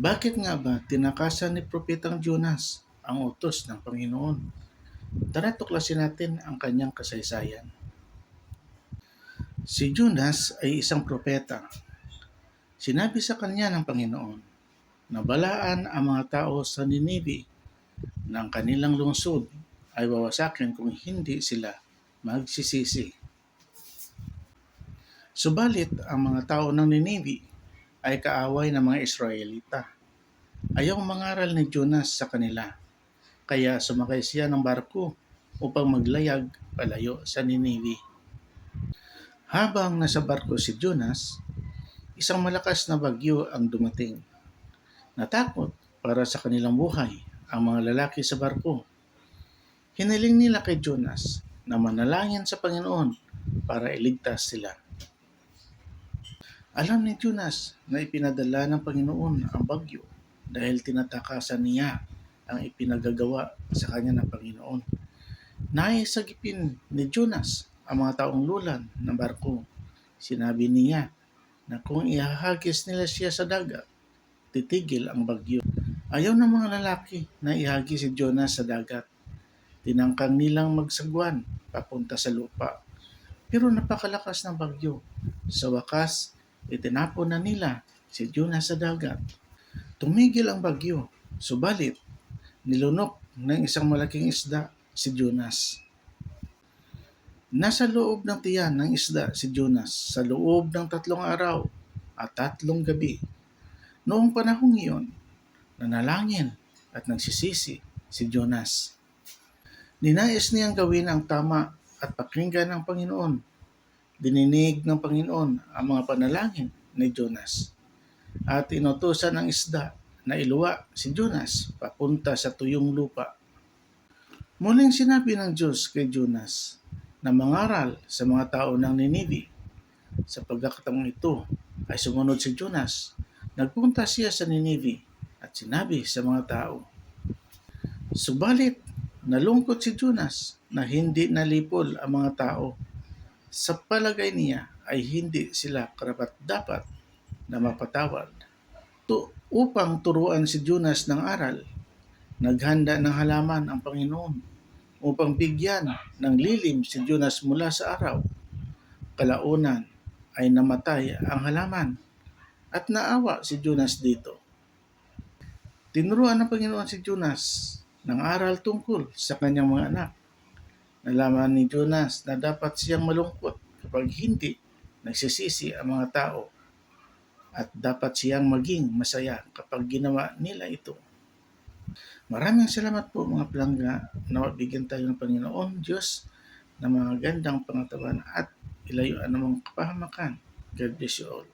Bakit nga ba tinakasan ni Propetang Jonas ang utos ng Panginoon? Tara tuklasin natin ang kanyang kasaysayan. Si Jonas ay isang propeta. Sinabi sa kanya ng Panginoon na balaan ang mga tao sa Ninive na ang kanilang lungsod ay wawasakin kung hindi sila magsisisi. Subalit ang mga tao ng Ninive ay kaaway ng mga Israelita. Ayaw mangaral ni Jonas sa kanila, kaya sumakay siya ng barko upang maglayag palayo sa Ninive. Habang nasa barko si Jonas, isang malakas na bagyo ang dumating. Natakot para sa kanilang buhay ang mga lalaki sa barko. Hiniling nila kay Jonas na manalangin sa Panginoon para iligtas sila. Alam ni Jonas na ipinadala ng Panginoon ang bagyo dahil tinatakasan niya ang ipinagagawa sa kanya ng Panginoon. Naisagipin ni Jonas ang mga taong lulan ng barko. Sinabi niya na kung ihahagis nila siya sa dagat, titigil ang bagyo. Ayaw ng mga lalaki na ihagis si Jonas sa dagat. Tinangkang nilang magsagwan papunta sa lupa. Pero napakalakas ng bagyo. Sa wakas, itinapon na nila si Jonas sa dagat. Tumigil ang bagyo, subalit nilunok ng isang malaking isda si Jonas. Nasa loob ng tiyan ng isda si Jonas sa loob ng tatlong araw at tatlong gabi. Noong panahong iyon, nanalangin at nagsisisi si Jonas. Ninais niyang gawin ang tama at pakinggan ng Panginoon. Dininig ng Panginoon ang mga panalangin ni Jonas at inutusan ng isda na iluwa si Jonas papunta sa tuyong lupa. Muling sinabi ng Diyos kay Jonas na mangaral sa mga tao ng Ninive. Sa pagkakataong ito ay sumunod si Jonas. Nagpunta siya sa Ninive at sinabi sa mga tao. Subalit, nalungkot si Jonas na hindi nalipol ang mga tao. Sa palagay niya ay hindi sila karapat dapat na mapatawad. To, upang turuan si Jonas ng aral, naghanda ng halaman ang Panginoon upang bigyan ng lilim si Jonas mula sa araw. Kalaunan ay namatay ang halaman at naawa si Jonas dito. Tinuruan ng Panginoon si Jonas ng aral tungkol sa kanyang mga anak. Nalaman ni Jonas na dapat siyang malungkot kapag hindi nagsisisi ang mga tao at dapat siyang maging masaya kapag ginawa nila ito. Maraming salamat po mga palangga na mabigyan tayo ng Panginoon Diyos na mga gandang pangatawan at ilayuan namang kapahamakan. God bless you all.